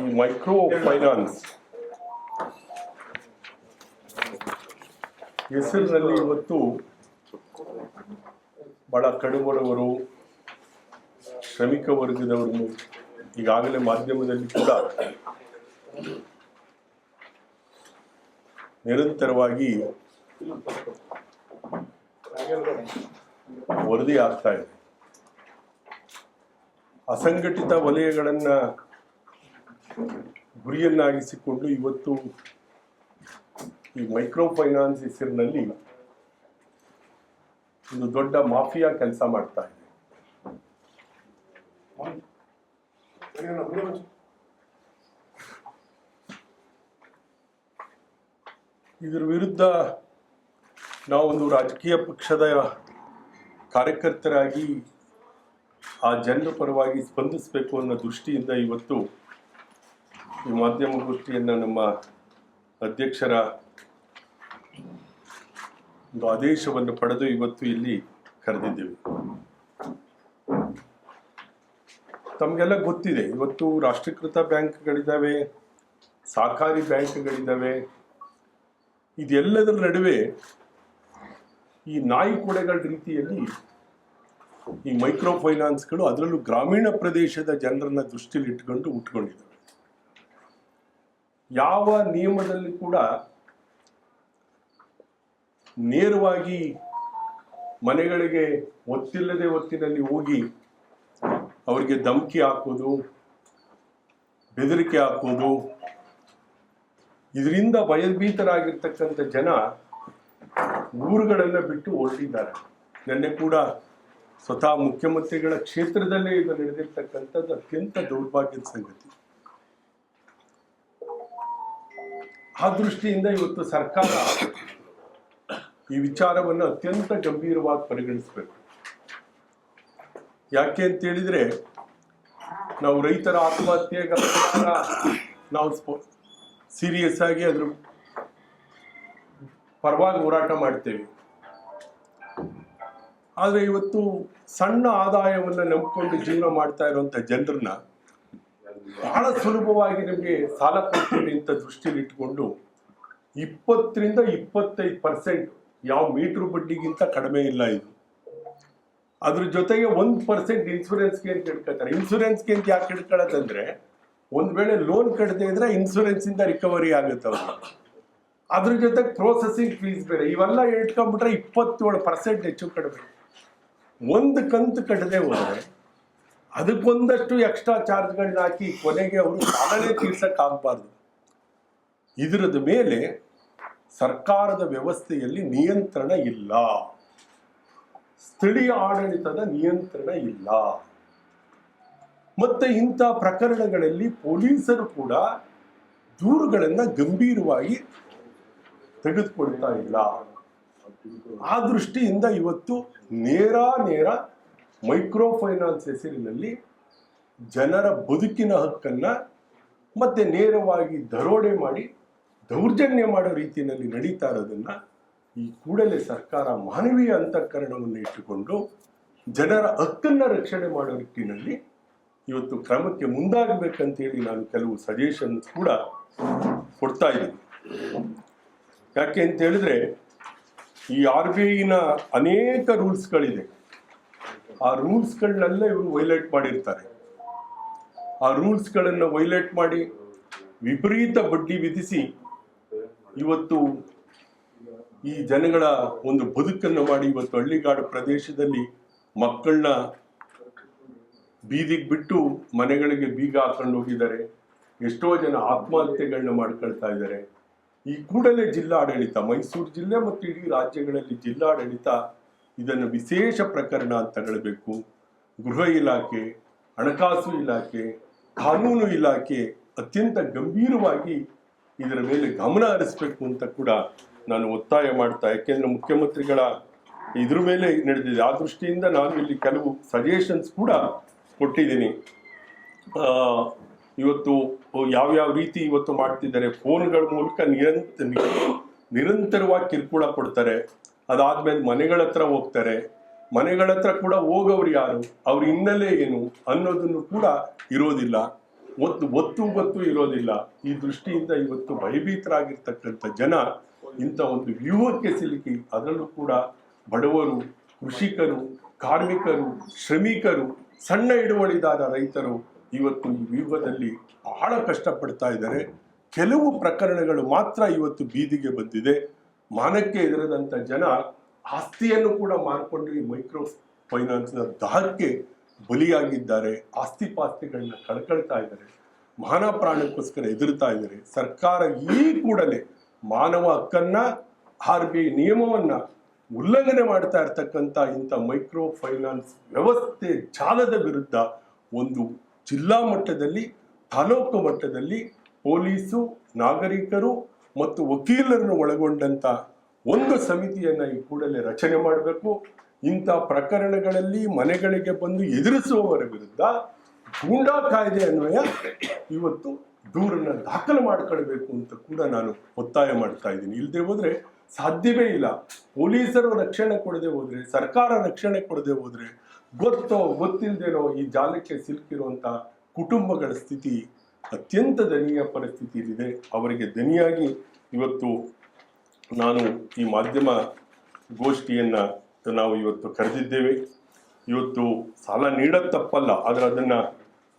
ಈ micro finance. ಹೆಸರಿನಲ್ಲಿ ಇವತ್ತು ಬಹಳ ಕಡುಬಡವರು ಶ್ರಮಿಕ ವರ್ಗದವರು ಈಗಾಗಲೇ ಮಾಧ್ಯಮದಲ್ಲಿ ಕೂಡ ನಿರಂತರವಾಗಿ ವರದಿ ಆಗ್ತಾ ಇದೆ. ಅಸಂಘಟಿತ ವಲಯಗಳನ್ನ ಗುರಿಯನ್ನಾಗಿಸಿಕೊಂಡು ಇವತ್ತು ಈ ಮೈಕ್ರೋ ಫೈನಾನ್ಸ್ ಹೆಸರಿನಲ್ಲಿ ಒಂದು ದೊಡ್ಡ ಮಾಫಿಯಾ ಕೆಲಸ ಮಾಡ್ತಾ ಇದೆ. ಇದರ ವಿರುದ್ಧ ನಾವೊಂದು ರಾಜಕೀಯ ಪಕ್ಷದ ಕಾರ್ಯಕರ್ತರಾಗಿ ಆ ಜನರ ಪರವಾಗಿ ಸ್ಪಂದಿಸಬೇಕು ಅನ್ನೋ ದೃಷ್ಟಿಯಿಂದ ಇವತ್ತು ಈ ಮಾಧ್ಯಮಗೋಷ್ಠಿಯನ್ನು ನಮ್ಮ ಅಧ್ಯಕ್ಷರ ಒಂದು ಆದೇಶವನ್ನು ಪಡೆದು ಇವತ್ತು ಇಲ್ಲಿ ಕರೆದಿದ್ದೇವೆ. ತಮಗೆಲ್ಲ ಗೊತ್ತಿದೆ, ಇವತ್ತು ರಾಷ್ಟ್ರೀಕೃತ ಬ್ಯಾಂಕ್ಗಳಿದ್ದಾವೆ, ಸಹಕಾರಿ ಬ್ಯಾಂಕ್ಗಳಿದ್ದಾವೆ, ಇದೆಲ್ಲದರ ನಡುವೆ ಈ ನಾಯಿ ಕೊಡೆಗಳ ರೀತಿಯಲ್ಲಿ ಈ ಮೈಕ್ರೋ ಫೈನಾನ್ಸ್ಗಳು ಅದರಲ್ಲೂ ಗ್ರಾಮೀಣ ಪ್ರದೇಶದ ಜನರನ್ನ ದೃಷ್ಟಿಯಲ್ಲಿ ಇಟ್ಕೊಂಡು ಉಟ್ಕೊಂಡಿದ್ದಾವೆ. ಯಾವ ನಿಯಮದಲ್ಲಿ ಕೂಡ ನೇರವಾಗಿ ಮನೆಗಳಿಗೆ ಒತ್ತಿಲ್ಲದೆ ಒತ್ತಿನಲ್ಲಿ ಹೋಗಿ ಅವರಿಗೆ ಧಮಕಿ ಹಾಕೋದು, ಬೆದರಿಕೆ ಹಾಕೋದು, ಇದರಿಂದ ಭಯಭೀತರಾಗಿರ್ತಕ್ಕಂಥ ಜನ ಊರುಗಳನ್ನು ಬಿಟ್ಟು ಹೊರಟಿದ್ದಾರೆ. ನಿನ್ನೆ ಕೂಡ ಸ್ವತಃ ಮುಖ್ಯಮಂತ್ರಿಗಳ ಕ್ಷೇತ್ರದಲ್ಲೇ ಇದು ನಡೆದಿರ್ತಕ್ಕಂಥದ್ದು ಅತ್ಯಂತ ದೌರ್ಭಾಗ್ಯದ ಸಂಗತಿ. ಆ ದೃಷ್ಟಿಯಿಂದ ಇವತ್ತು ಸರ್ಕಾರ ಈ ವಿಚಾರವನ್ನು ಅತ್ಯಂತ ಗಂಭೀರವಾಗಿ ಪರಿಗಣಿಸಬೇಕು. ಯಾಕೆ ಅಂತ ಹೇಳಿದ್ರೆ, ನಾವು ರೈತರ ಆತ್ಮಹತ್ಯೆಗಳ ನಾವು ಸೀರಿಯಸ್ ಆಗಿ ಅದ್ರ ಪರವಾಗಿ ಹೋರಾಟ ಮಾಡ್ತೇವೆ. ಆದರೆ ಇವತ್ತು ಸಣ್ಣ ಆದಾಯವನ್ನು ನಂಬಿಕೊಂಡು ಜೀವನ ಮಾಡ್ತಾ ಇರುವಂಥ ಜನರನ್ನ ಬಹಳ ಸುಲಭವಾಗಿ ನಿಮಗೆ ಸಾಲ ಕೊಡ್ತೀನಿ ಅಂತ ದೃಷ್ಟಿಯಲ್ಲಿ ಇಟ್ಕೊಂಡು ಇಪ್ಪತ್ತರಿಂದ ಇಪ್ಪತ್ತೈದು ಪರ್ಸೆಂಟ್ ಯಾವ ಮೀಟರ್ ಬಡ್ಡಿಗಿಂತ ಕಡಿಮೆ ಇಲ್ಲ ಇದು. ಅದ್ರ ಜೊತೆಗೆ ಒಂದು ಪರ್ಸೆಂಟ್ ಇನ್ಸೂರೆನ್ಸ್ಗೆ ಅಂತ ಇಟ್ಕೊಳ್ತಾರೆ ಇನ್ಸೂರೆನ್ಸ್ಗೆ ಅಂತ ಯಾಕೆ ಇಟ್ಕೊಳ್ಳೋದಂದ್ರೆ ಒಂದು ವೇಳೆ ಲೋನ್ ಕಟ್ಟದೆ ಇದ್ರೆ ಇನ್ಸೂರೆನ್ಸಿಂದ ರಿಕವರಿ ಆಗುತ್ತೆ ಅವರು ಅದ್ರ ಜೊತೆಗೆ ಪ್ರೋಸೆಸಿಂಗ್ ಫೀಸ್ ಬೇರೆ. ಇವೆಲ್ಲ ಇಟ್ಕೊಂಡ್ಬಿಟ್ರೆ ಇಪ್ಪತ್ತೇಳು ಪರ್ಸೆಂಟ್ ಹೆಚ್ಚು ಕಡಿಮೆ. ಒಂದು ಕಂತು ಕಟ್ಟದೆ ಹೋದ್ರೆ ಅದಕ್ಕೊಂದಷ್ಟು ಎಕ್ಸ್ಟ್ರಾ ಚಾರ್ಜ್ಗಳನ್ನ ಹಾಕಿ ಕೊನೆಗೆ ಅವರು ಸಾಲನೇ ತೀರ್ಸಕ್ಕಾಗಬಾರ್ದು ಇದರದ ಮೇಲೆ ಸರ್ಕಾರದ ವ್ಯವಸ್ಥೆಯಲ್ಲಿ ನಿಯಂತ್ರಣ ಇಲ್ಲ. ಸ್ಥಳೀಯ ಆಡಳಿತದ ನಿಯಂತ್ರಣ ಇಲ್ಲ. ಮತ್ತೆ ಇಂಥ ಪ್ರಕರಣಗಳಲ್ಲಿ ಪೊಲೀಸರು ಕೂಡ ದೂರುಗಳನ್ನು ಗಂಭೀರವಾಗಿ ತೆಗೆದುಕೊಳ್ತಾ ಇಲ್ಲ. ಆ ದೃಷ್ಟಿಯಿಂದ ಇವತ್ತು ನೇರ ನೇರ ಮೈಕ್ರೋ ಫೈನಾನ್ಸ್ ಹೆಸರಿನಲ್ಲಿ ಜನರ ಬದುಕಿನ ಹಕ್ಕನ್ನು ಮತ್ತೆ ನೇರವಾಗಿ ದರೋಡೆ ಮಾಡಿ, ದೌರ್ಜನ್ಯ ಮಾಡೋ ರೀತಿಯಲ್ಲಿ ನಡೀತಾ ಇರೋದನ್ನು ಈ ಕೂಡಲೇ ಸರ್ಕಾರ ಮಾನವೀಯ ಅಂತಃಕರಣವನ್ನು ಇಟ್ಟುಕೊಂಡು ಜನರ ಹಕ್ಕನ್ನು ರಕ್ಷಣೆ ಮಾಡೋ ನಿಟ್ಟಿನಲ್ಲಿ ಇವತ್ತು ಕ್ರಮಕ್ಕೆ ಮುಂದಾಗಬೇಕಂತೇಳಿ ನಾನು ಕೆಲವು ಸಜೆಷನ್ಸ್ ಕೂಡ ಕೊಡ್ತಾ ಇದ್ದೀನಿ. ಯಾಕೆ ಅಂತ ಹೇಳಿದ್ರೆ ಈ ಆರ್ ಬಿ ಐನ ಅನೇಕ ರೂಲ್ಸ್ಗಳಿದೆ ಆ ರೂಲ್ಸ್ಗಳನ್ನೆಲ್ಲ ಇವರು ವೈಲೇಟ್ ಮಾಡಿರ್ತಾರೆ. ಆ ರೂಲ್ಸ್ಗಳನ್ನು ವೈಲೇಟ್ ಮಾಡಿ ವಿಪರೀತ ಬಡ್ಡಿ ವಿಧಿಸಿ ಇವತ್ತು ಈ ಜನಗಳ ಒಂದು ಬದುಕನ್ನು ಮಾಡಿ ಇವತ್ತು ಹಳ್ಳಿಗಾಡು ಪ್ರದೇಶದಲ್ಲಿ ಮಕ್ಕಳನ್ನ ಬೀದಿಗೆ ಬಿಟ್ಟು ಮನೆಗಳಿಗೆ ಬೀಗ ಹಾಕೊಂಡು ಹೋಗಿದ್ದಾರೆ. ಎಷ್ಟೋ ಜನ ಆತ್ಮಹತ್ಯೆಗಳನ್ನ ಮಾಡ್ಕೊಳ್ತಾ ಇದ್ದಾರೆ. ಈ ಕೂಡಲೇ ಜಿಲ್ಲಾಡಳಿತ ಮೈಸೂರು ಜಿಲ್ಲೆ ಮತ್ತು ಇಡೀ ರಾಜ್ಯಗಳಲ್ಲಿ ಜಿಲ್ಲಾಡಳಿತ ಇದನ್ನು ವಿಶೇಷ ಪ್ರಕರಣ ಅಂತ ಹೇಳಬೇಕು. ಗೃಹ ಇಲಾಖೆ, ಹಣಕಾಸು ಇಲಾಖೆ, ಕಾನೂನು ಇಲಾಖೆ ಅತ್ಯಂತ ಗಂಭೀರವಾಗಿ ಇದರ ಮೇಲೆ ಗಮನ ಹರಿಸಬೇಕು ಅಂತ ಕೂಡ ನಾನು ಒತ್ತಾಯ ಮಾಡ್ತಾ, ಯಾಕೆಂದ್ರೆ ಮುಖ್ಯಮಂತ್ರಿಗಳ ಇದ್ರ ಮೇಲೆ ನಡೆದಿದೆ. ಆ ದೃಷ್ಟಿಯಿಂದ ನಾನು ಇಲ್ಲಿ ಕೆಲವು ಸಜೆಷನ್ಸ್ ಕೂಡ ಕೊಟ್ಟಿದ್ದೀನಿ. ಇವತ್ತು ಯಾವ್ಯಾವ ರೀತಿ ಇವತ್ತು ಮಾಡ್ತಿದ್ದಾರೆ ಫೋನ್ಗಳ ಮೂಲಕ ನಿರಂತರ ನಿರಂತರವಾಗಿ ಕಿರುಕುಳ ಕೊಡ್ತಾರೆ. ಅದಾದ್ಮೇಲೆ ಮನೆಗಳ ಹತ್ರ ಹೋಗ್ತಾರೆ. ಮನೆಗಳ ಹತ್ರ ಕೂಡ ಹೋಗೋರು ಯಾರು? ಅವ್ರ ಹಿನ್ನೆಲೆ ಏನು ಅನ್ನೋದನ್ನು ಕೂಡ ಇರೋದಿಲ್ಲ. ಒತ್ತು ಒತ್ತು ಗೊತ್ತು ಇರೋದಿಲ್ಲ. ಈ ದೃಷ್ಟಿಯಿಂದ ಇವತ್ತು ಭಯಭೀತರಾಗಿರ್ತಕ್ಕಂಥ ಜನ ಇಂಥ ಒಂದು ವ್ಯೂಹಕ್ಕೆ ಸಿಲುಕಿ ಅದರಲ್ಲೂ ಕೂಡ ಬಡವರು, ಕೃಷಿಕರು, ಕಾರ್ಮಿಕರು, ಶ್ರಮಿಕರು, ಸಣ್ಣ ಹಿಡುವಳಿದಾರ ರೈತರು ಇವತ್ತು ಈ ವ್ಯೂಹದಲ್ಲಿ ಬಹಳ ಕಷ್ಟಪಡ್ತಾ ಇದ್ದಾರೆ. ಕೆಲವು ಪ್ರಕರಣಗಳು ಮಾತ್ರ ಇವತ್ತು ಬೀದಿಗೆ ಬಂದಿದೆ. ಮಾನಕ್ಕೆ ಎದುರದಂಥ ಜನ ಆಸ್ತಿಯನ್ನು ಕೂಡ ಮಾರ್ಕೊಂಡು ಈ ಮೈಕ್ರೋ ಫೈನಾನ್ಸ್ನ ದಾಹಕ್ಕೆ ಬಲಿಯಾಗಿದ್ದಾರೆ. ಆಸ್ತಿ ಪಾಸ್ತಿಗಳನ್ನ ಕಳ್ಕೊಳ್ತಾ ಇದ್ದಾರೆ. ಮಾನ ಪ್ರಾಣಕ್ಕೋಸ್ಕರ ಎದುರ್ತಾ ಇದ್ದಾರೆ. ಸರ್ಕಾರ ಈ ಕೂಡಲೇ ಮಾನವ ಹಕ್ಕನ್ನ, ಆರ್ ಬಿ ಐ ನಿಯಮವನ್ನ ಉಲ್ಲಂಘನೆ ಮಾಡ್ತಾ ಇರ್ತಕ್ಕಂಥ ಇಂಥ ಮೈಕ್ರೋ ಫೈನಾನ್ಸ್ ವ್ಯವಸ್ಥೆ ಜಾಲದ ವಿರುದ್ಧ ಒಂದು ಜಿಲ್ಲಾ ಮಟ್ಟದಲ್ಲಿ, ತಾಲೂಕು ಮಟ್ಟದಲ್ಲಿ ಪೊಲೀಸು, ನಾಗರಿಕರು ಮತ್ತು ವಕೀಲರನ್ನು ಒಳಗೊಂಡಂತ ಒಂದು ಸಮಿತಿಯನ್ನು ಈ ಕೂಡಲೇ ರಚನೆ ಮಾಡಬೇಕು. ಇಂಥ ಪ್ರಕರಣಗಳಲ್ಲಿ ಮನೆಗಳಿಗೆ ಬಂದು ಎದುರಿಸುವವರ ವಿರುದ್ಧ ಗೂಂಡಾ ಕಾಯ್ದೆ ಅನ್ವಯ ಇವತ್ತು ದೂರನ್ನ ದಾಖಲು ಮಾಡ್ಕೊಳ್ಬೇಕು ಅಂತ ಕೂಡ ನಾನು ಒತ್ತಾಯ ಮಾಡ್ತಾ ಇದ್ದೀನಿ. ಇಲ್ಲದೆ ಹೋದ್ರೆ ಸಾಧ್ಯವೇ ಇಲ್ಲ. ಪೊಲೀಸರು ರಕ್ಷಣೆ ಕೊಡದೆ ಹೋದ್ರೆ, ಸರ್ಕಾರ ರಕ್ಷಣೆ ಕೊಡದೆ ಹೋದ್ರೆ ಗೊತ್ತೋ ಗೊತ್ತಿಲ್ಲದೇನೋ ಈ ಜಾಲಕ್ಕೆ ಸಿಲುಕಿರುವಂತ ಕುಟುಂಬಗಳ ಸ್ಥಿತಿ ಅತ್ಯಂತ ದಯನೀಯ ಪರಿಸ್ಥಿತಿಯಲ್ಲಿದೆ. ಅವರಿಗೆ ದನಿಯಾಗಿ ಇವತ್ತು ನಾನು ಈ ಮಾಧ್ಯಮ ಗೋಷ್ಠಿಯನ್ನು ನಾವು ಇವತ್ತು ಕರೆದಿದ್ದೇವೆ. ಇವತ್ತು ಸಾಲ ನೀಡೋದು ತಪ್ಪಲ್ಲ, ಆದರೆ ಅದನ್ನ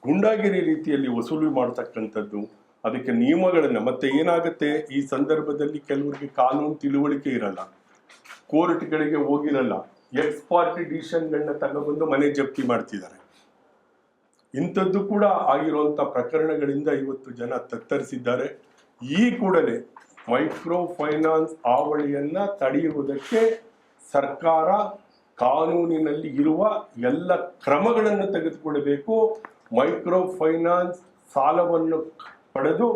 ಗುಂಡಾಗಿರಿ ರೀತಿಯಲ್ಲಿ ವಸೂಲಿ ಮಾಡ್ತಕ್ಕಂಥದ್ದು, ಅದಕ್ಕೆ ನಿಯಮಗಳನ್ನ ಮತ್ತೆ ಏನಾಗುತ್ತೆ? ಈ ಸಂದರ್ಭದಲ್ಲಿ ಕೆಲವರಿಗೆ ಕಾನೂನು ತಿಳುವಳಿಕೆ ಇರಲ್ಲ, ಕೋರ್ಟ್ಗಳಿಗೆ ಹೋಗಿರಲ್ಲ, ಎಕ್ಸ್ ಪಾರ್ಟಿ ಡಿಸಿಷನ್ಗಳನ್ನ ಮನೆ ಜಪ್ತಿ ಮಾಡ್ತಿದ್ದಾರೆ. ಇಂಥದ್ದು ಕೂಡ ಆಗಿರುವಂಥ ಪ್ರಕರಣಗಳಿಂದ ಇವತ್ತು ಜನ ತತ್ತರಿಸಿದ್ದಾರೆ. ಈ ಕೂಡಲೇ ಮೈಕ್ರೋ ಫೈನಾನ್ಸ್ ಆವಳಿಯನ್ನ ತಡೆಯುವುದಕ್ಕೆ ಸರ್ಕಾರ ಕಾನೂನಿನಲ್ಲಿ ಇರುವ ಎಲ್ಲ ಕ್ರಮಗಳನ್ನು ತೆಗೆದುಕೊಳ್ಳಬೇಕು. ಮೈಕ್ರೋ ಫೈನಾನ್ಸ್ ಸಾಲವನ್ನು ಪಡೆದು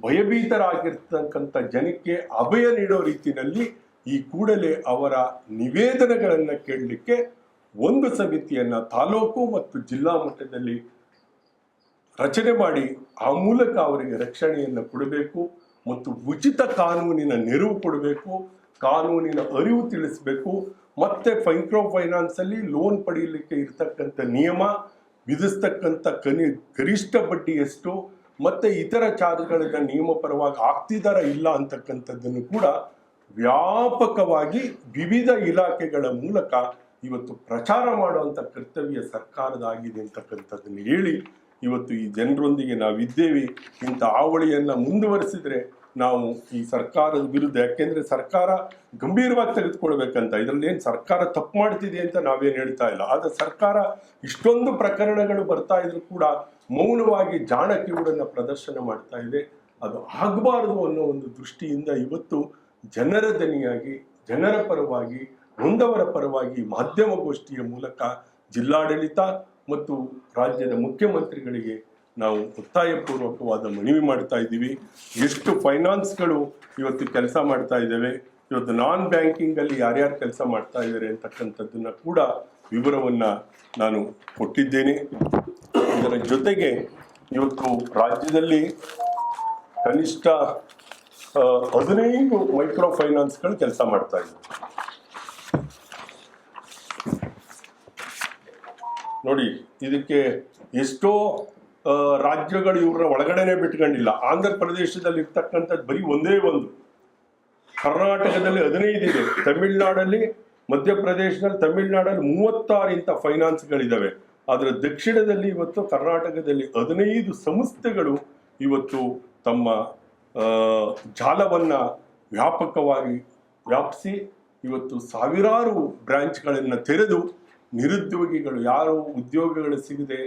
ಭಯಭೀತರಾಗಿರ್ತಕ್ಕಂಥ ಜನಕ್ಕೆ ಅಭಯ ನೀಡೋ ರೀತಿಯಲ್ಲಿ ಈ ಕೂಡಲೇ ಅವರ ನಿವೇದನೆಗಳನ್ನು ಕೇಳಲಿಕ್ಕೆ ಒಂದು ಸಮಿತಿಯನ್ನ ತಾಲೂಕು ಮತ್ತು ಜಿಲ್ಲಾ ಮಟ್ಟದಲ್ಲಿ ರಚನೆ ಮಾಡಿ ಆ ಮೂಲಕ ಅವರಿಗೆ ರಕ್ಷಣೆಯನ್ನು ಕೊಡಬೇಕು ಮತ್ತು ಉಚಿತ ಕಾನೂನಿನ ನೆರವು ಕೊಡಬೇಕು, ಕಾನೂನಿನ ಅರಿವು ತಿಳಿಸಬೇಕು, ಮತ್ತೆ ಮೈಕ್ರೋ ಫೈನಾನ್ಸ್ ಅಲ್ಲಿ ಲೋನ್ ಪಡೆಯಲಿಕ್ಕೆ ಇರತಕ್ಕಂಥ ನಿಯಮ, ವಿಧಿಸ್ತಕ್ಕಂಥ ಕನಿ, ಗರಿಷ್ಠ ಬಡ್ಡಿ ಎಷ್ಟು, ಮತ್ತೆ ಇತರ ಚಾರ್ಜ್ಗಳನ್ನ ನಿಯಮ ಪರವಾಗಿ ಆಗ್ತಿದಾರ ಇಲ್ಲ ಅಂತಕ್ಕಂಥದ್ದನ್ನು ಕೂಡ ವ್ಯಾಪಕವಾಗಿ ವಿವಿಧ ಇಲಾಖೆಗಳ ಮೂಲಕ ಇವತ್ತು ಪ್ರಚಾರ ಮಾಡುವಂಥ ಕರ್ತವ್ಯ ಸರ್ಕಾರದಾಗಿದೆ ಅಂತಕ್ಕಂಥದ್ದನ್ನು ಹೇಳಿ ಇವತ್ತು ಈ ಜನರೊಂದಿಗೆ ನಾವಿದ್ದೇವೆ. ಇಂಥ ಆವಳಿಯನ್ನು ಮುಂದುವರಿಸಿದರೆ ನಾವು ಈ ಸರ್ಕಾರದ ವಿರುದ್ಧ, ಯಾಕೆಂದರೆ ಸರ್ಕಾರ ಗಂಭೀರವಾಗಿ ತೆಗೆದುಕೊಳ್ಬೇಕಂತ ಇದರಲ್ಲಿ ಏನು ಸರ್ಕಾರ ತಪ್ಪು ಮಾಡ್ತಿದೆ ಅಂತ ನಾವೇನು ಹೇಳ್ತಾ ಇಲ್ಲ. ಆದರೆ ಸರ್ಕಾರ ಇಷ್ಟೊಂದು ಪ್ರಕರಣಗಳು ಬರ್ತಾ ಇದ್ರು ಕೂಡ ಮೌನವಾಗಿ ಜಾಣಕಿವುಡನ್ನ ಪ್ರದರ್ಶನ ಮಾಡ್ತಾ ಇದೆ. ಅದು ಆಗಬಾರದು ಅನ್ನೋ ಒಂದು ದೃಷ್ಟಿಯಿಂದ ಇವತ್ತು ಜನರ ದನಿಯಾಗಿ, ಜನರ ಪರವಾಗಿ ನೊಂದವರ ಪರವಾಗಿ ಮಾಧ್ಯಮ ಗೋಷ್ಠಿಯ ಮೂಲಕ ಜಿಲ್ಲಾಡಳಿತ ಮತ್ತು ರಾಜ್ಯದ ಮುಖ್ಯಮಂತ್ರಿಗಳಿಗೆ ನಾವು ಒತ್ತಾಯಪೂರ್ವಕವಾದ ಮನವಿ ಮಾಡ್ತಾ ಇದ್ದೀವಿ. ಎಷ್ಟು ಫೈನಾನ್ಸ್ಗಳು ಇವತ್ತು ಕೆಲಸ ಮಾಡ್ತಾ ಇದ್ದೇವೆ, ಇವತ್ತು ನಾನ್ ಬ್ಯಾಂಕಿಂಗ್ ಅಲ್ಲಿ ಯಾರ್ಯಾರು ಕೆಲಸ ಮಾಡ್ತಾ ಇದ್ದಾರೆ ಅಂತಕ್ಕಂಥದ್ದನ್ನ ಕೂಡ ವಿವರವನ್ನ ನಾನು ಕೊಟ್ಟಿದ್ದೇನೆ. ಇದರ ಜೊತೆಗೆ ಇವತ್ತು ರಾಜ್ಯದಲ್ಲಿ ಕನಿಷ್ಠ ಹದಿನೈದು ಮೈಕ್ರೋ ಫೈನಾನ್ಸ್ಗಳು ಕೆಲಸ ಮಾಡ್ತಾ ಇದ್ದಾರೆ ನೋಡಿ, ಇದಕ್ಕೆ ಎಷ್ಟೋ ರಾಜ್ಯಗಳು ಇವ್ರನ್ನ ಒಳಗಡೆನೆ ಬಿಟ್ಕೊಂಡಿಲ್ಲ. ಆಂಧ್ರ ಪ್ರದೇಶದಲ್ಲಿ ಇರ್ತಕ್ಕಂಥದ್ದು ಬರೀ ಒಂದೇ ಒಂದು. ಕರ್ನಾಟಕದಲ್ಲಿ ಹದಿನೈದು ಇದೆ. ತಮಿಳ್ನಾಡಲ್ಲಿ, ಮಧ್ಯಪ್ರದೇಶದಲ್ಲಿ, ತಮಿಳ್ನಾಡಲ್ಲಿ ಮೂವತ್ತಾರು ಇಂಥ ಫೈನಾನ್ಸ್ಗಳಿದ್ದಾವೆ ಆದರೆ ದಕ್ಷಿಣದಲ್ಲಿ ಇವತ್ತು ಕರ್ನಾಟಕದಲ್ಲಿ ಹದಿನೈದು ಸಂಸ್ಥೆಗಳು ಇವತ್ತು ತಮ್ಮ ಜಾಲವನ್ನು ವ್ಯಾಪಕವಾಗಿ ವ್ಯಾಪಿಸಿ, ಇವತ್ತು ಸಾವಿರಾರು ಬ್ರ್ಯಾಂಚ್ಗಳನ್ನು ತೆರೆದು ನಿರುದ್ಯೋಗಿಗಳು ಯಾರು ಉದ್ಯೋಗಗಳು ಸಿಗದೆ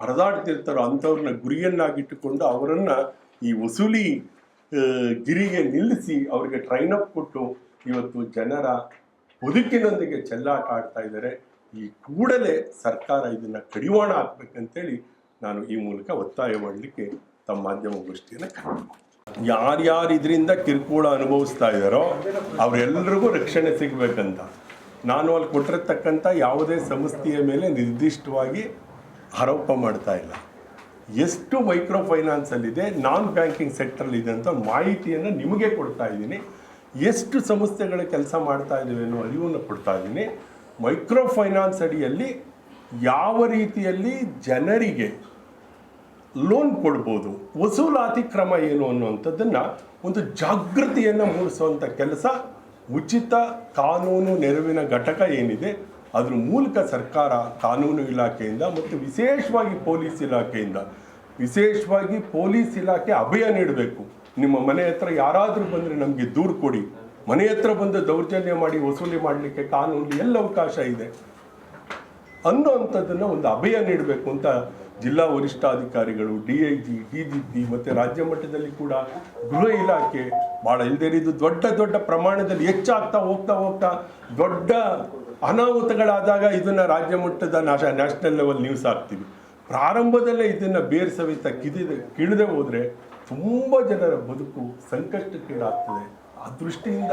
ಪರದಾಡ್ತಿರ್ತಾರೋ ಅಂಥವ್ರನ್ನ ಗುರಿಯನ್ನಾಗಿಟ್ಟುಕೊಂಡು ಅವರನ್ನು ಈ ವಸೂಲಿ ಗಿರಿಗೆ ನಿಲ್ಲಿಸಿ ಅವರಿಗೆ ಟ್ರೈನ್ ಅಪ್ ಕೊಟ್ಟು ಇವತ್ತು ಜನರ ಬದುಕಿನೊಂದಿಗೆ ಚೆಲ್ಲಾಟ ಆಡ್ತಾ ಇದ್ದಾರೆ. ಈ ಕೂಡಲೇ ಸರ್ಕಾರ ಇದನ್ನ ಕಡಿವಾಣ ಹಾಕ್ಬೇಕಂತೇಳಿ ನಾನು ಈ ಮೂಲಕ ಒತ್ತಾಯ ಮಾಡಲಿಕ್ಕೆ ತಮ್ಮ ಮಾಧ್ಯಮಗೋಷ್ಠಿಯನ್ನು ಗೋಷ್ಠಿಯನ್ನು ಯಾರ್ಯಾರು ಇದರಿಂದ ಕಿರುಕುಳ ಅನುಭವಿಸ್ತಾ ಇದ್ದಾರೋ ಅವರೆಲ್ಲರಿಗೂ ರಕ್ಷಣೆ ಸಿಗ್ಬೇಕಂತ. ನಾನು ಅಲ್ಲಿ ಕೊಟ್ಟಿರತಕ್ಕಂಥ ಯಾವುದೇ ಸಂಸ್ಥೆಯ ಮೇಲೆ ನಿರ್ದಿಷ್ಟವಾಗಿ ಆರೋಪ ಮಾಡ್ತಾ ಇಲ್ಲ. ಎಷ್ಟು ಮೈಕ್ರೋ ಫೈನಾನ್ಸಲ್ಲಿದೆ ನಾನ್ ಬ್ಯಾಂಕಿಂಗ್ ಸೆಕ್ಟರ್ಲಿದೆ ಅಂತ ಮಾಹಿತಿಯನ್ನು ನಿಮಗೆ ಕೊಡ್ತಾ ಇದ್ದೀನಿ. ಎಷ್ಟು ಸಂಸ್ಥೆಗಳ ಕೆಲಸ ಮಾಡ್ತಾ ಇದ್ದೀವಿ ಅನ್ನೋ ಅರಿವನ್ನು ಕೊಡ್ತಾ ಇದ್ದೀನಿ. ಮೈಕ್ರೋ ಫೈನಾನ್ಸ್ ಅಡಿಯಲ್ಲಿ ಯಾವ ರೀತಿಯಲ್ಲಿ ಜನರಿಗೆ ಲೋನ್ ಕೊಡ್ಬೋದು, ವಸೂಲಾತಿ ಕ್ರಮ ಏನು ಅನ್ನುವಂಥದ್ದನ್ನು ಒಂದು ಜಾಗೃತಿಯನ್ನು ಮೂಡಿಸುವಂಥ ಕೆಲಸ ಉಚಿತ ಕಾನೂನು ನೆರವಿನ ಘಟಕ ಏನಿದೆ, ಅದ್ರ ಮೂಲಕ ಸರ್ಕಾರ ಕಾನೂನು ಇಲಾಖೆಯಿಂದ ಮತ್ತು ವಿಶೇಷವಾಗಿ ಪೊಲೀಸ್ ಇಲಾಖೆಯಿಂದ, ವಿಶೇಷವಾಗಿ ಪೊಲೀಸ್ ಇಲಾಖೆ ಅಭಯ ನೀಡಬೇಕು. ನಿಮ್ಮ ಮನೆ ಹತ್ರ ಯಾರಾದರೂ ಬಂದರೆ ನಮಗೆ ದೂರು ಕೊಡಿ. ಮನೆ ಹತ್ರ ಬಂದು ದೌರ್ಜನ್ಯ ಮಾಡಿ ವಸೂಲಿ ಮಾಡಲಿಕ್ಕೆ ಕಾನೂನು ಎಲ್ಲ ಅವಕಾಶ ಇದೆ. ಅನ್ನೋವಂಥದ್ದನ್ನು ಒಂದು ಅಭಯ ನೀಡಬೇಕು ಅಂತ ಜಿಲ್ಲಾ ವರಿಷ್ಠಾಧಿಕಾರಿಗಳು, D I G, D G P ಮತ್ತು ರಾಜ್ಯ ಮಟ್ಟದಲ್ಲಿ ಕೂಡ ಗೃಹ ಇಲಾಖೆ ಭಾಳ ಇಲ್ಲದೇ ಇದು ದೊಡ್ಡ ದೊಡ್ಡ ಪ್ರಮಾಣದಲ್ಲಿ ಹೆಚ್ಚಾಗ್ತಾ ಹೋಗ್ತಾ ಹೋಗ್ತಾ ದೊಡ್ಡ ಅನಾಹುತಗಳಾದಾಗ ಇದನ್ನು ರಾಜ್ಯ ಮಟ್ಟದ ನಾಶ, ನ್ಯಾಷನಲ್ ಲೆವೆಲ್ ನ್ಯೂಸ್ ಹಾಕ್ತೀವಿ. ಪ್ರಾರಂಭದಲ್ಲೇ ಇದನ್ನು ಬೇರ್ ಸವಿತ ಕಿದಿದೆ, ಕಿಳಿದೆ ಹೋದರೆ ತುಂಬ ಜನರ ಬದುಕು ಸಂಕಷ್ಟಕ್ಕೀಡಾಗ್ತದೆ. ಆ ದೃಷ್ಟಿಯಿಂದ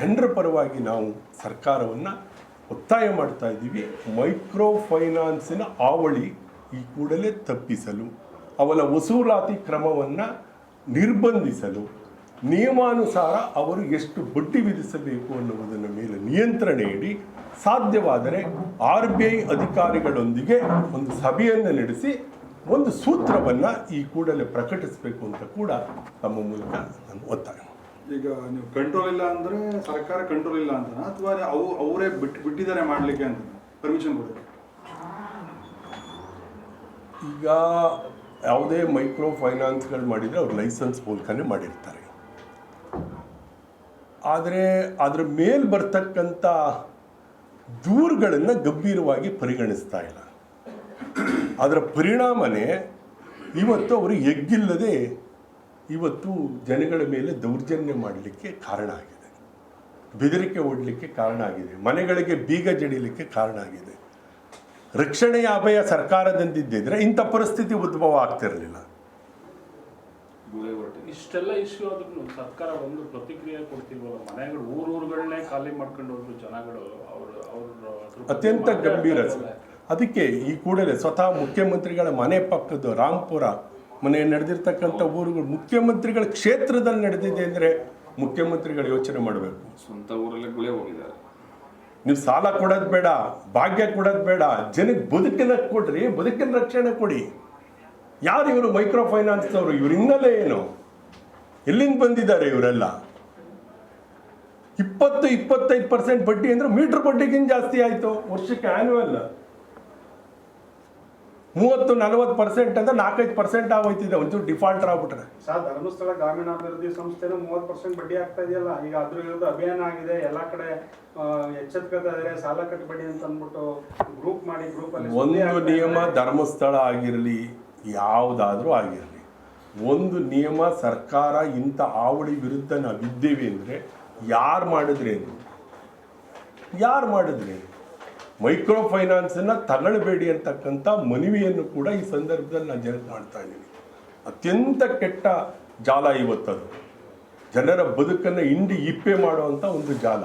ಜನರ ಪರವಾಗಿ ನಾವು ಸರ್ಕಾರವನ್ನು ಒತ್ತಾಯ ಮಾಡ್ತಾ ಇದ್ದೀವಿ. ಮೈಕ್ರೋ ಫೈನಾನ್ಸಿನ ಹಾವಳಿ ಈ ಕೂಡಲೇ ತಪ್ಪಿಸಲು ಅವರ ವಸೂಲಾತಿ ಕ್ರಮವನ್ನು ನಿರ್ಬಂಧಿಸಲು, ನಿಯಮಾನುಸಾರ ಅವರು ಎಷ್ಟು ಬಡ್ಡಿ ವಿಧಿಸಬೇಕು ಅನ್ನುವುದರ ಮೇಲೆ ನಿಯಂತ್ರಣ ಇಡಿ, ಸಾಧ್ಯವಾದರೆ ಆರ್ ಬಿ ಐ ಅಧಿಕಾರಿಗಳೊಂದಿಗೆ ಒಂದು ಸಭೆಯನ್ನು ನಡೆಸಿ, ಒಂದು ಸೂತ್ರವನ್ನು ಈ ಕೂಡಲೇ ಪ್ರಕಟಿಸಬೇಕು ಅಂತ ಕೂಡ ತಮ್ಮ ಮೂಲಕ ನಾನು ಒತ್ತಾಯ ಈಗ ನೀವು ಕಂಟ್ರೋಲ್ ಇಲ್ಲ ಅಂದ್ರೆ, ಸರ್ಕಾರ ಕಂಟ್ರೋಲ್ ಇಲ್ಲ ಅಂತ ಅಥವಾ ಅವು ಅವರೇ ಬಿಟ್ಟು ಬಿಟ್ಟಿದ್ದಾರೆ ಮಾಡಲಿಕ್ಕೆ ಅಂತ ಪರ್ಮಿಷನ್ ಕೊಡೋದು ಈಗ ಯಾವುದೇ ಮೈಕ್ರೋ ಫೈನಾನ್ಸ್ಗಳು ಮಾಡಿದರೆ ಅವ್ರು ಲೈಸೆನ್ಸ್ ಮೂಲಕನೇ ಮಾಡಿರ್ತಾರೆ. ಆದರೆ ಅದರ ಮೇಲೆ ಬರ್ತಕ್ಕಂಥ ದೂರುಗಳನ್ನು ಗಂಭೀರವಾಗಿ ಪರಿಗಣಿಸ್ತಾ ಇಲ್ಲ. ಅದರ ಪರಿಣಾಮನೇ ಇವತ್ತು ಅವರು ಎಗ್ಗಿಲ್ಲದೆ ಇವತ್ತು ಜನಗಳ ಮೇಲೆ ದೌರ್ಜನ್ಯ ಮಾಡಲಿಕ್ಕೆ ಕಾರಣ ಆಗಿದೆ. ಬೆದರಿಕೆ ಓಡಲಿಕ್ಕೆ ಕಾರಣ ಆಗಿದೆ. ಮನೆಗಳಿಗೆ ಬೀಗ ಜಡಿಲಿಕ್ಕೆ ಕಾರಣ ಆಗಿದೆ. ರಕ್ಷಣೆಯ ಅಭಯ ಸರ್ಕಾರದಿಂದಿದ್ದರೆ ಇಂಥ ಪರಿಸ್ಥಿತಿ ಉದ್ಭವ ಆಗ್ತಿರಲಿಲ್ಲ. ಇಷ್ಟೆಲ್ಲ ಇಶ್ಯೂ ಆದ್ರೂ ಸರ್ಕಾರ ಒಂದು ಪ್ರತಿಕ್ರಿಯೆ ಕೊಡ್ತಿಲ್ವಲ್ಲ ಮನೆಗಳು ಊರೂರುಗಳನ್ನೇ ಖಾಲಿ ಮಾಡ್ಕೊಂಡು ಹೋದ್ರು ಜನಗಳು ಅವರು ಅವ್ರ ಅತ್ಯಂತ ಗಂಭೀರ. ಅದಕ್ಕೆ ಈ ಕೂಡಲೇ ಸ್ವತಃ ಮುಖ್ಯಮಂತ್ರಿಗಳ ಮನೆ ಪಕ್ಕದ ರಾಮ್ಪುರ ಮನೆ ನಡೆದಿರ್ತಕ್ಕಂಥ ಊರುಗಳು ಮುಖ್ಯಮಂತ್ರಿಗಳ ಕ್ಷೇತ್ರದಲ್ಲಿ ನಡೆದಿದೆ ಅಂದರೆ ಮುಖ್ಯಮಂತ್ರಿಗಳು ಯೋಚನೆ ಮಾಡಬೇಕು. ಸ್ವಂತ ಊರಲ್ಲೇ ಗುಳೆ ಹೋಗಿದ್ದಾರೆ ನೀವು ಸಾಲ ಕೊಡೋದು ಬೇಡ, ಭಾಗ್ಯ ಕೊಡೋದು ಬೇಡ, ಜನಕ್ಕೆ ಬದುಕಿನ ಕೊಡ್ರಿ, ಬದುಕಿನ ರಕ್ಷಣೆ ಕೊಡಿ. ಯಾರು ಇವರು ಮೈಕ್ರೋ ಫೈನಾನ್ಸ್ನವರು ಇವ್ರ ಹಿನ್ನೆಲೆ ಏನು? ಎಲ್ಲಿಂದ ಬಂದಿದ್ದಾರೆ ಇವರೆಲ್ಲ? ಇಪ್ಪತ್ತು, ಇಪ್ಪತ್ತೈದು ಪರ್ಸೆಂಟ್ ಬಡ್ಡಿ ಅಂದ್ರೆ ಮೀಟರ್ ಬಡ್ಡಿಗಿಂತ ಜಾಸ್ತಿ ಆಯಿತು. ವರ್ಷಕ್ಕೆ ಆನ್ಯುವಲ್ ಮೂವತ್ತು ನಲವತ್ತು ಪರ್ಸೆಂಟ್ ಅಂದ್ರೆ ನಾಲ್ಕೈದು ಪರ್ಸೆಂಟ್ ಆಗೋಯ್ತಿದೆ ಒಂಚೂರು ಡಿಫಾಲ್ಟರ್ ಆಗ್ಬಿಟ್ರೆ. ಸರ್ ಧರ್ಮಸ್ಥಳ ಗ್ರಾಮೀಣಾಭಿವೃದ್ಧಿ ಸಂಸ್ಥೆನ ಮೂವತ್ತು ಪರ್ಸೆಂಟ್ ಬಡ್ಡಿ ಆಗ್ತಾ ಇದೆಯಲ್ಲ ಈಗ ಅದ್ರ ವಿರುದ್ಧ ಅಭಿಯಾನ ಆಗಿದೆ ಎಲ್ಲ ಕಡೆ ಎಚ್ಚೆತ್ಕೊತಾ ಸಾಲ ಕಟ್ಟಬೇಡಿ ಅಂತ ಅಂದ್ಬಿಟ್ಟು ಗ್ರೂಪ್ ಮಾಡಿ ಗ್ರೂಪಲ್ಲಿ ಒಂದು ನಿಯಮ ಧರ್ಮಸ್ಥಳ ಆಗಿರಲಿ ಯಾವುದಾದ್ರೂ ಆಗಿರಲಿ. ಒಂದು ನಿಯಮ ಸರ್ಕಾರ ಇಂಥ ಆವಳಿ ವಿರುದ್ಧ ನಾವಿದ್ದೇವೆ ಅಂದರೆ ಯಾರು ಮಾಡಿದ್ರೇನು? ಯಾರು ಮಾಡಿದ್ರೇನು? ಮೈಕ್ರೋ ಫೈನಾನ್ಸನ್ನು ತಗೊಳ್ಬೇಡಿ ಅಂತಕ್ಕಂಥ ಮನವಿಯನ್ನು ಕೂಡ ಈ ಸಂದರ್ಭದಲ್ಲಿ ನಾನು ಜನ ಮಾಡ್ತಾ ಇದ್ದೀನಿ. ಅತ್ಯಂತ ಕೆಟ್ಟ ಜಾಲ ಇವತ್ತದು. ಜನರ ಬದುಕನ್ನು ಹಿಂಡಿ ಇಪ್ಪೆ ಮಾಡುವಂಥ ಒಂದು ಜಾಲ.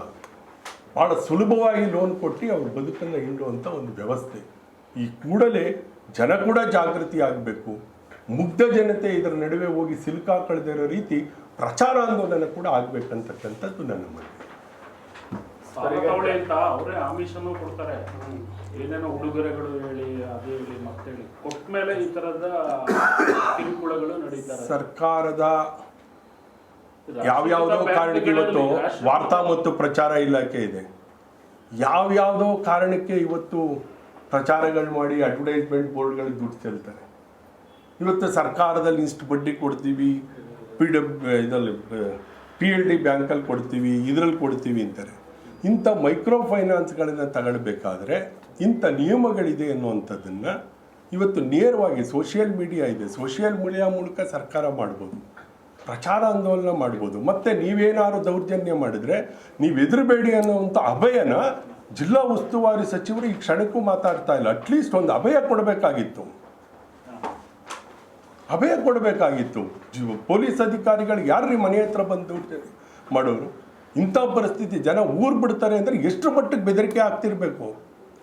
ಭಾಳ ಸುಲಭವಾಗಿ ಲೋನ್ ಕೊಟ್ಟು ಅವ್ರ ಬದುಕನ್ನು ಹಿಂಡುವಂಥ ಒಂದು ವ್ಯವಸ್ಥೆ. ಈ ಕೂಡಲೇ ಜನ ಕೂಡ ಜಾಗೃತಿ ಆಗಬೇಕು. ಮುಗ್ಧ ಜನತೆ ಇದರ ನಡುವೆ ಹೋಗಿ ಸಿಲುಕಾಕಳದಿರೋ ರೀತಿ ಪ್ರಚಾರ ಆಂದೋಲನ ಕೂಡ ಆಗಬೇಕಂತಕ್ಕಂಥದ್ದು ನನ್ನ ಮನವಿ. ಸಾಲ ತಗೊಳ್ಳಿ ಅಂತ ಅವರೇ ಆಮಿಷನೂ ಕೊಡ್ತಾರೆ. ಏನೇನೋ ಉಡುಗೊರೆಗಳು ಹೇಳಿ ಅದು ಹೇಳಿ ಮತ್ತೇಳಿ. ಹೇಳಿ ಕೊಟ್ಟ ಮೇಲೆ ಈ ತರದ ಕಿರುಕುಳಗಳು ನಡೀತಾರೆ. ಸರ್ಕಾರದ ಯಾವ್ಯಾವುದೋ ಕಾರಣಕ್ಕೆ ಇವತ್ತು ವಾರ್ತಾ ಮತ್ತು ಪ್ರಚಾರ ಇಲಾಖೆ ಇದೆ. ಯಾವ್ಯಾವುದೋ ಕಾರಣಕ್ಕೆ ಇವತ್ತು ಪ್ರಚಾರಗಳು ಮಾಡಿ ಅಡ್ವರ್ಟೈಸ್ಮೆಂಟ್ ಬೋರ್ಡ್ಗಳಿಗೆ ದುಡ್ಡು ಚೆಲ್ತಾರೆ ಇವತ್ತು ಸರ್ಕಾರದಲ್ಲಿ ಇಷ್ಟು ಬಡ್ಡಿ ಕೊಡ್ತೀವಿ ಪಿ ಡಬ್ ಇದರಲ್ಲಿ ಪಿ ಎಲ್ ಡಿ ಬ್ಯಾಂಕಲ್ಲಿ ಕೊಡ್ತೀವಿ ಇದರಲ್ಲಿ ಕೊಡ್ತೀವಿ ಅಂತಾರೆ. ಇಂಥ ಮೈಕ್ರೋ ಫೈನಾನ್ಸ್ಗಳನ್ನು ತಗೊಳ್ಬೇಕಾದ್ರೆ ಇಂಥ ನಿಯಮಗಳಿದೆ ಅನ್ನುವಂಥದ್ದನ್ನು ಇವತ್ತು ನೇರವಾಗಿ ಸೋಷಿಯಲ್ ಮೀಡಿಯಾ ಇದೆ. ಸೋಷಿಯಲ್ ಮೀಡಿಯಾ ಮೂಲಕ ಸರ್ಕಾರ ಮಾಡ್ಬೋದು. ಪ್ರಚಾರ ಆಂದೋಲನ ಮಾಡ್ಬೋದು. ಮತ್ತು ನೀವೇನಾದ್ರು ದೌರ್ಜನ್ಯ ಮಾಡಿದ್ರೆ ನೀವು ಎದುರಬೇಡಿ ಅನ್ನೋವಂಥ ಅಭಯನ ಜಿಲ್ಲಾ ಉಸ್ತುವಾರಿ ಸಚಿವರು ಈ ಕ್ಷಣಕ್ಕೂ ಮಾತಾಡ್ತಾ ಇಲ್ಲ. ಅಟ್ಲೀಸ್ಟ್ ಒಂದು ಅಭಯ ಕೊಡಬೇಕಾಗಿತ್ತು. ಅಭಯ ಕೊಡಬೇಕಾಗಿತ್ತು. ಪೊಲೀಸ್ ಅಧಿಕಾರಿಗಳು ಯಾರ್ರೀ ಮನೆ ಹತ್ರ ಬಂದು ಮಾಡೋರು? ಇಂಥ ಪರಿಸ್ಥಿತಿ, ಜನ ಊರು ಬಿಡ್ತಾರೆ ಅಂದರೆ ಎಷ್ಟು ಮಟ್ಟಿಗೆ ಬೆದರಿಕೆ ಆಗ್ತಿರಬೇಕು?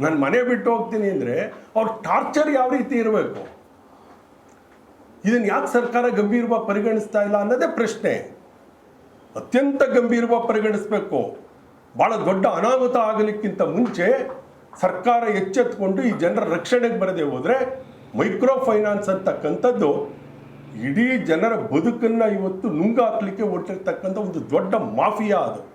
ನಾನು ಮನೆ ಬಿಟ್ಟು ಹೋಗ್ತೀನಿ ಅಂದರೆ ಅವ್ರ ಟಾರ್ಚರ್ ಯಾವ ರೀತಿ ಇರಬೇಕು? ಇದನ್ನು ಯಾಕೆ ಸರ್ಕಾರ ಗಂಭೀರವಾಗಿ ಪರಿಗಣಿಸ್ತಾ ಇಲ್ಲ ಅನ್ನೋದೇ ಪ್ರಶ್ನೆ. ಅತ್ಯಂತ ಗಂಭೀರವಾಗಿ ಪರಿಗಣಿಸಬೇಕು. ಭಾಳ ದೊಡ್ಡ ಅನಾಹುತ ಆಗಲಿಕ್ಕಿಂತ ಮುಂಚೆ ಸರ್ಕಾರ ಎಚ್ಚೆತ್ಕೊಂಡು ಈ ಜನರ ರಕ್ಷಣೆಗೆ ಬರದೇ ಹೋದರೆ ಮೈಕ್ರೋ ಫೈನಾನ್ಸ್ ಅಂತಕ್ಕಂಥದ್ದು ಇಡೀ ಜನರ ಬದುಕನ್ನು ಇವತ್ತು ನುಂಗಾಕ್ಲಿಕ್ಕೆ ಹೊಟ್ಟಿರ್ತಕ್ಕಂಥ ಒಂದು ದೊಡ್ಡ ಮಾಫಿಯಾ ಅದು.